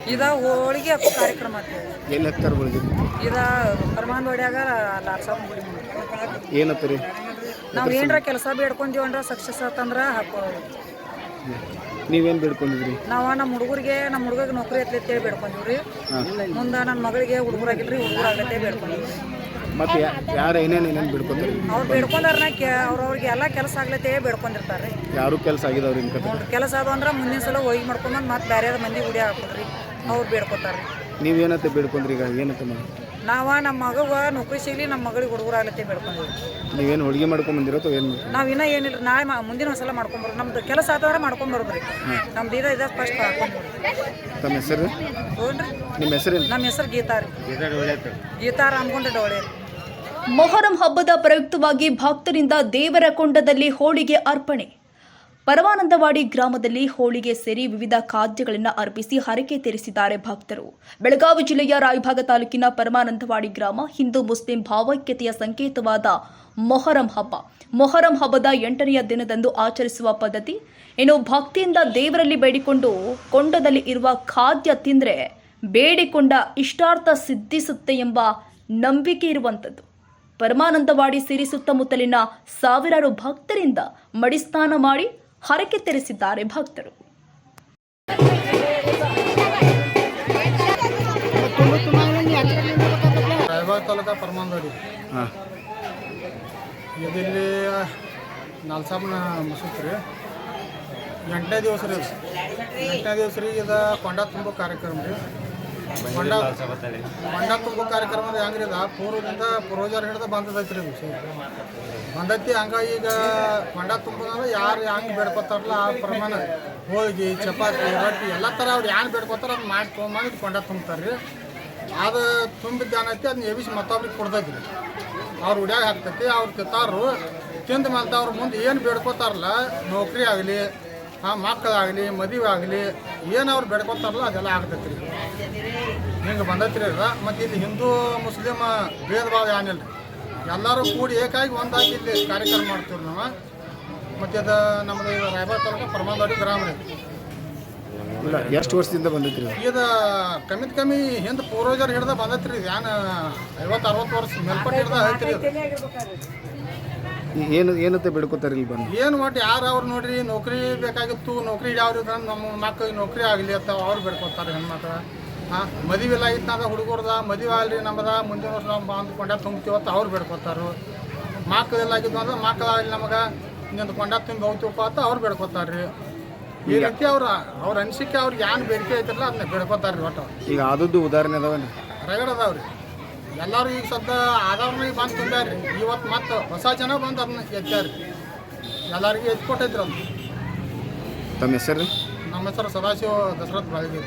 ಇದ ಹೋಳಿಗೆ ಹಬ್ಬ ಕಾರ್ಯಕ್ರಮ ಎಲ್ಲಿ ಹಾಕ್ತಾರೆ ಹೋಳಿಗೆ? ಇದ ಪರಮಾನ್ ಹೊಡ್ಯಾಗ ಲಾರ್ಸಾಬ್ ಗುಡಿ ಏನತ್ತರಿ ನಾವು ಏನರ ಕೆಲಸ ಬೇಡ್ಕೊಂಡೀವಿ ಅಂದ್ರೆ ಸಕ್ಸಸ್ ಆತಂದ್ರೆ ಹಾಕೋ ನೀವೇನು ಬೇಡ್ಕೊಂಡಿದ್ರಿ? ನಾವು ನಮ್ಮ ಹುಡುಗರಿಗೆ ನಮ್ಮ ಹುಡುಗಗೆ ನೌಕರಿ ಹೇಳಿ ಬೇಡ್ಕೊಂಡಿವ್ರಿ ಮುಂದೆ ನನ್ನ ಮಗಳಿಗೆ ಹುಡುಗರಾಗಿಲ್ರಿ ಹುಡುಗರಾಗತ್ತೆ ಬೇಡ್ಕೊಂಡಿವ್ರಿ ಮತ್ತೆ ಯಾರು ಏನೇನು ಏನೇನು ಬೇಡ್ಕೊತಾರೆ? ಅವ್ರು ಬೇಡ್ಕೊಂಡಾರನ ಕೆ ಅವ್ರವ್ರಿಗೆ ಎಲ್ಲ ಕೆಲಸ ಆಗ್ಲತ್ತೇ ಬೇಡ್ಕೊಂಡಿರ್ತಾರೆ ರೀ ಯಾರು ಕೆಲಸ ಆಗಿದವ್ರಿ ಕೆಲಸ ಅದು ಅಂದ್ರೆ ಮುಂದಿನ ಸಲ ಹೋಗಿ ಮಾಡ್ಕೊಂಬಂದು ಮತ್ತೆ ಬೇರೆ ಮಂದಿ ಗುಡಿ ಹಾಕೋದ್ರಿ ಅವ್ರು ಬೇಡ್ಕೊತಾರೆ ನೀವೇನತ್ತೆ ಬೇಡ್ಕೊಂಡ್ರಿ ಈಗ ಏನಂತ ಮಾಡಿ? ನಾವ ನಮ್ಮ ಮಗವ ನೌಕರಿ ಸಿಗ್ಲಿ ನಮ್ಮ ಮಗಳಿಗೆ ಹುಡುಗರಾಗ್ಲತ್ತೆ ಬೇಡ್ಕೊಂಡ್ರಿ ನೀವೇನು ಹೋಳಿಗೆ ಮಾಡ್ಕೊಂಬಂದಿರೋ ಅಥವಾ ಏನು ನಾವ್ ಇನ್ನ ಏನಿಲ್ಲ ನಾಳೆ ಮಾ- ಮುಂದಿನ ಒಂದ್ಸಲ ಮಾಡ್ಕೊಂಬರ್ ನಮ್ದು ಕೆಲಸ ಆತಂದ್ರೆ ಮಾಡ್ಕೊಂಬರ್ಬ್ರಿ ನಮ್ದು ಇದ ಇದ ಫಸ್ಟ್ ಹಾಕೊಂಡ್ರಿ ತಮ್ಮ ಹೆಸರು? ಹ್ಞೂನ್ರಿ ನಿಮ್ಮ ಹೆಸರೇನು ನಮ್ಮ ಹೆಸರು ಗೀತಾ ರೀ. ಗೀತಾ ರಾಮಗೊಂಡ ಡೋಳೆ ಮೊಹರಂ ಹಬ್ಬದ ಪ್ರಯುಕ್ತವಾಗಿ ಭಕ್ತರಿಂದ ದೇವರ ಕೊಂಡದಲ್ಲಿ ಹೋಳಿಗೆ ಅರ್ಪಣೆ. ಪರಮಾನಂದವಾಡಿ ಗ್ರಾಮದಲ್ಲಿ ಹೋಳಿಗೆ ಸೇರಿ ವಿವಿಧ ಖಾದ್ಯಗಳನ್ನು ಅರ್ಪಿಸಿ ಹರಕೆ ತೀರಿಸಿದ್ದಾರೆ ಭಕ್ತರು. ಬೆಳಗಾವಿ ಜಿಲ್ಲೆಯ ರಾಯಭಾಗ ತಾಲೂಕಿನ ಪರಮಾನಂದವಾಡಿ ಗ್ರಾಮ ಹಿಂದೂ ಮುಸ್ಲಿಂ ಭಾವೈಕ್ಯತೆಯ ಸಂಕೇತವಾದ ಮೊಹರಂ ಹಬ್ಬ. ಮೊಹರಂ ಹಬ್ಬದ ಎಂಟನೆಯ ದಿನದಂದು ಆಚರಿಸುವ ಪದ್ಧತಿ, ಇನ್ನು ಭಕ್ತಿಯಿಂದ ದೇವರಲ್ಲಿ ಬೇಡಿಕೊಂಡು ಕೊಂಡದಲ್ಲಿ ಇರುವ ಖಾದ್ಯ ತಿಂದರೆ ಬೇಡಿಕೊಂಡ ಇಷ್ಟಾರ್ಥ ಸಿದ್ಧಿಸುತ್ತೆ ಎಂಬ ನಂಬಿಕೆ ಇರುವಂಥದ್ದು. ಪರಮಾನಂದವಾಡಿ ಸೇರಿ ಸುತ್ತಮುತ್ತಲಿನ ಸಾವಿರಾರು ಭಕ್ತರಿಂದ ಮಡಿಸ್ನಾನ ಮಾಡಿ ಹರಕೆ ತೆರೆಸಿದ್ದಾರೆ ಭಕ್ತರು. ರಾಯಬಾಗ್ ತಾಲೂಕ ಪರಮಾನವಾಡಿ ಹಾಂ. ಇಲ್ಲಿ ನಾಲ್ಸಾಬನ ಮಸೂತ್ ರೀ ಎಂಟನೇ ದಿವಸ ರೀ. ಎಂಟನೇ ದಿವಸ ರೀ ಇದು ಕೊಂಡ ತುಂಬ ಕಾರ್ಯಕ್ರಮ ರೀ. ಕೊಂಡ ತುಂಬೋ ಕಾರ್ಯಕ್ರಮ ಅಂದ್ರೆ ಹೆಂಗ್ರಿ ಇದು ಪೂರ್ವದಿಂದ ಪೂರ್ವಜರು ಹಿಡಿದು ಬಂದದೈತಿ ರೀ ವಿಷಯ ಬಂದೈತಿ ಹಂಗ ಈಗ ಮಂಡ ತುಂಬೋದಂದ್ರೆ ಯಾರು ಹೆಂಗೆ ಬೇಡ್ಕೊತಾರಲ್ಲ ಆ ಪ್ರಮಾಣ. ಹೋಳಿಗೆ ಚಪಾತಿ ರೊಟ್ಟಿ ಎಲ್ಲ ಥರ ಅವ್ರು ಏನು ಬೇಡ್ಕೊತಾರ ಅದು ಮಾಡಿ ತೊಗೊಂಬಂದು ಕೊಂಡ ತುಂಬ್ತಾರೆ ರೀ ಅದು ತುಂಬಿದ್ದ ಏನೈತಿ ಅದನ್ನ ಎಬಿಸಿ ಮತ್ತೊಬ್ರಿಗೆ ಕೊಡ್ತೈತಿ ರೀ ಅವ್ರು ಉಡ್ಯಾಗ ಹಾಕ್ತೈತಿ ಅವ್ರು ತಿಂತಾರು ತಿಂದ ಮೇಲೆ ಅವ್ರ ಮುಂದೆ ಏನು ಬೇಡ್ಕೊತಾರಲ್ಲ ನೌಕರಿ ಆಗಲಿ ಆ ಮಕ್ಕಳಾಗಲಿ ಮದುವೆ ಆಗಲಿ ಏನು ಅವ್ರು ಬೆಡ್ಕೊತಾರಲ್ಲ ಅದೆಲ್ಲ ಆಗ್ತೈತಿ ರೀ ಹಿಂಗೆ ಬಂದೈತಿ ರೀ ಅದು. ಮತ್ತು ಇಲ್ಲಿ ಹಿಂದೂ ಮುಸ್ಲಿಮ್ ಭೇದ ಭಾವ ಏನಿಲ್ಲ ರೀ ಎಲ್ಲರೂ ಕೂಡಿ ಏಕಾಗಿ ಒಂದಾಗಿ ಇಲ್ಲಿ ಕಾರ್ಯಕ್ರಮ ಮಾಡ್ತೀವಿ ನಾವು. ಮತ್ತು ಅದು ನಮ್ಮದು ರಾಯಬಾಗ್ ತಾಲೂಕು ಪರಮಾನವಾಡಿ ಗ್ರಾಮ ರೀ. ಇಲ್ಲ ಎಷ್ಟು ವರ್ಷದಿಂದ ಬಂದೈತ್ರಿ ಇದು? ಇದು ಕಮ್ಮಿತ್ ಕಮ್ಮಿ ಹಿಂದೆ ಪೂರ್ವಜರು ಹಿಡ್ದ ಬಂದೈತ್ರಿ ಏನು ಐವತ್ತು ಅರವತ್ತು ವರ್ಷ ಮೇಲ್ಪಟ್ಟು ಹಿಡ್ದ ಐತ್ರಿ ಏನು ಏನಂತ ಬಿಡ್ಕೋತಾರೆ ಇಲ್ಲಿ ಬಂದು? ಏನು ಒಟ್ಟು ಯಾರು ಅವ್ರು ನೋಡ್ರಿ ನೌಕರಿ ಬೇಕಾಗಿತ್ತು ನೌಕರಿ ಯಾವ್ದು ನಮ್ಮ ಮಕ್ಕಳಿಗೆ ನೌಕರಿ ಆಗಲಿ ಅಂತ ಅವ್ರು ಬೇಡ್ಕೊತಾರೆ ಹೆಣ್ಮಕ್ಳು ಹಾಂ ಮದುವೆ ಇಲ್ಲ ಆಗಿತ್ತು ಅಂದ್ರೆ ಹುಡುಗರ್ದ ಮದುವೆ ಆಗಲಿ ನಮ್ಮದ ಮುಂದಿನ ವರ್ಷ ನಾವು ಬಂದು ಕೊಂಡ ತುಂಬ್ತೀವಿ ಅಂತ ಅವ್ರು ಬೇಡ್ಕೊತಾರೆ. ಮಕ್ಕಳೆಲ್ಲ ಆಗಿದ್ದು ಅಂದ್ರೆ ಮಕ್ಕಳಾಗಲಿ ನಮಗೆ ನಿಂದು ಕೊಂಡ ತುಂಬಿ ಹೋಗ್ತೀವಪ್ಪ ಅಂತ ಅವ್ರು ಬೇಡ್ಕೊತಾರೆ. ರೀ ಈ ರೀತಿ ಅವ್ರ ಅವ್ರ ಅನಿಸಿಕೆ ಅವ್ರಿಗೆ ಏನು ಬೇಡಿಕೆ ಐತಿರಲ್ಲ ಅದನ್ನ ಬೇಡ್ಕೊತಾರೆ ರೀ ಒಟ್ಟು. ಈಗ ಆದದ್ದು ಉದಾಹರಣೆ ಅದಾವೇನು ರಗಡ ಅದಾವ್ರಿ. ಎಲ್ಲರೂ ಈಗ ಸದ್ದ ಆದವ್ರನ್ನ ಈಗ ಬಂದು ತುಂಬ್ಯಾರ್ರಿ ಇವತ್ತು ಮತ್ತೆ ಹೊಸ ಜನ ಬಂದು ಅದನ್ನ ಎತ್ತಾರ್ರಿ ಎಲ್ಲರಿಗೂ ಎತ್ಕೊಟ್ಟೈತ್ರಿ ಅದು ತಮ್ಮ ಹೆಸರು ನಮ್ಮ ಹೆಸರು ಸದಾಶಿವ ದಶರಥ್ ಬಾಳಿಗೆ.